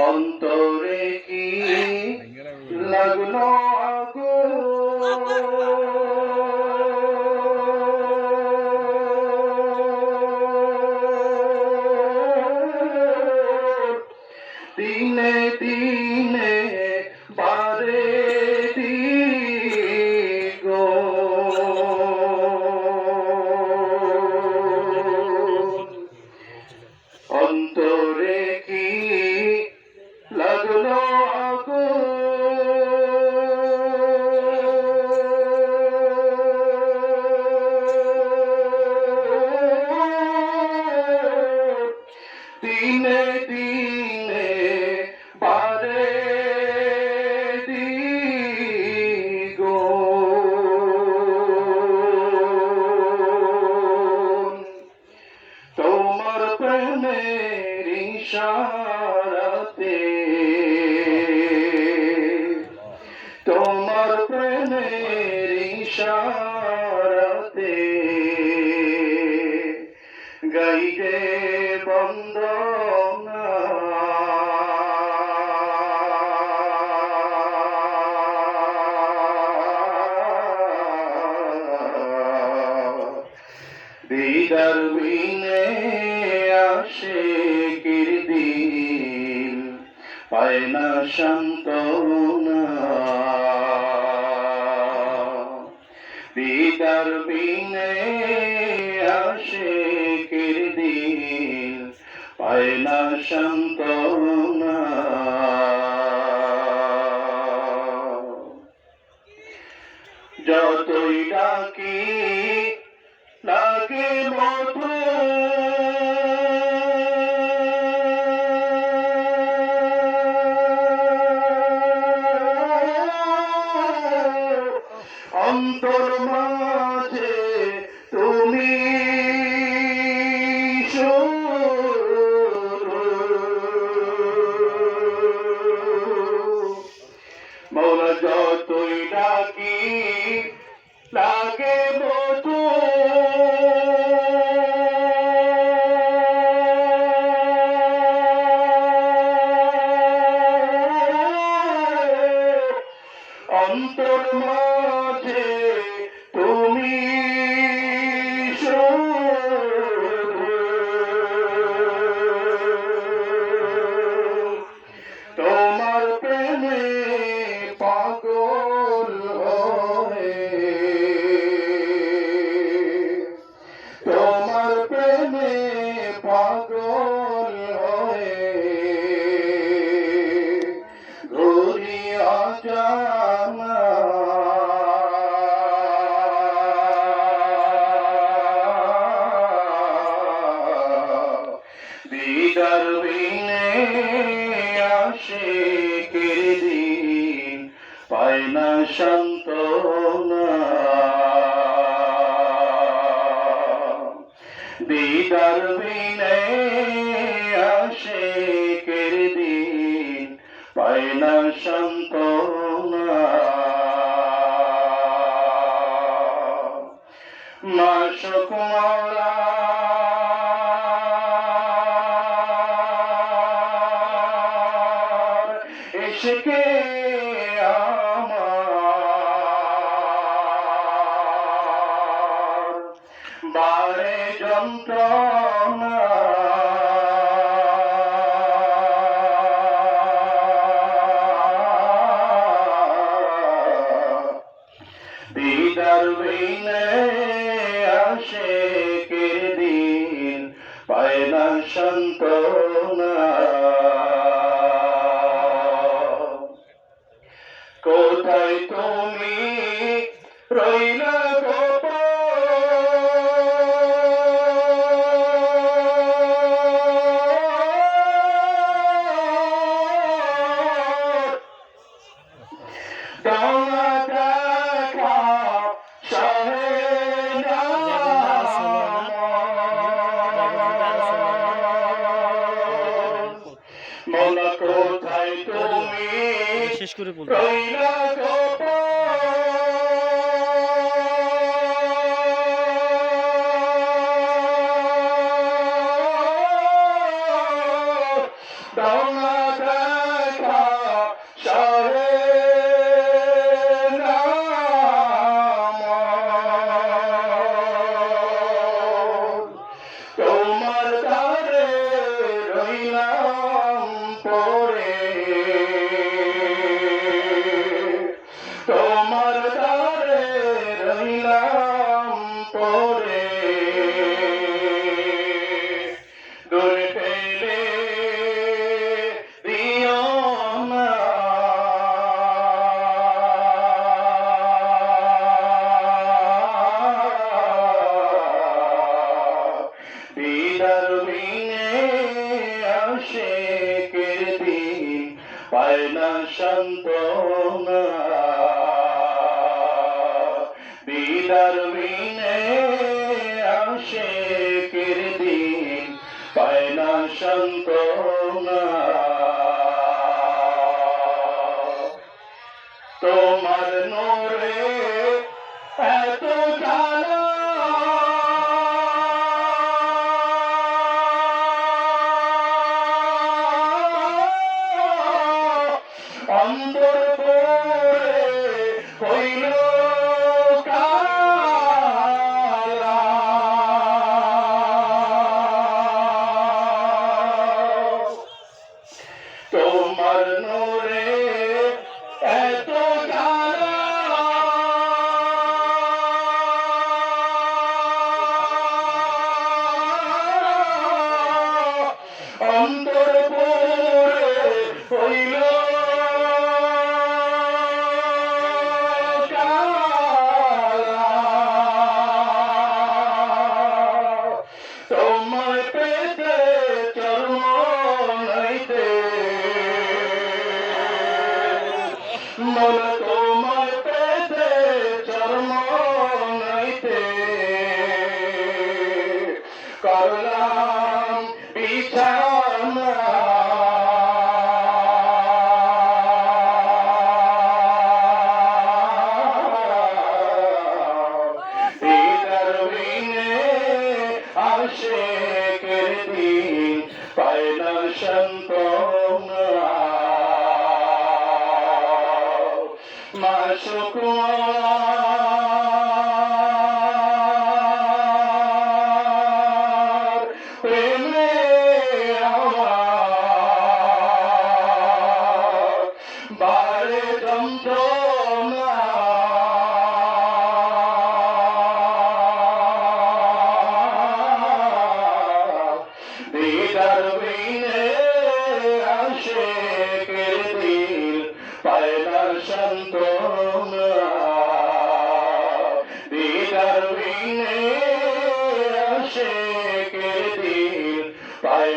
অন্তরে কি লাগল আগো? দিনে দিনে ইশারাতে গাইতে বন্দনা। দিদার বিনে আসে কিরদিন পায় না শান্তনা দিদার বিনে আসে কিরদিন পায় না যতই ডাকি লাগে মধু অন্তর মাঝে তুমি মৌলা যতই ডাকি লাগে মধু অন্তর মাঝে দিদার বিনে আসে দিন পায় না শান্তনা মাসক মাওলা বারে যন্ত্রণা। দিদার বিনে আসে দিন পায় না সন্তনা কোথায় তুমি শেষ করে বলতে দিদার বিনে দিন পায় না সান্ত্বনা। দিদার বিনে আসে দিন পায় না সান্ত্বনা। তোমার নোরে পরে হইল মাসুকুমার সন্তনা দিদার বিনে আসে দিল পায়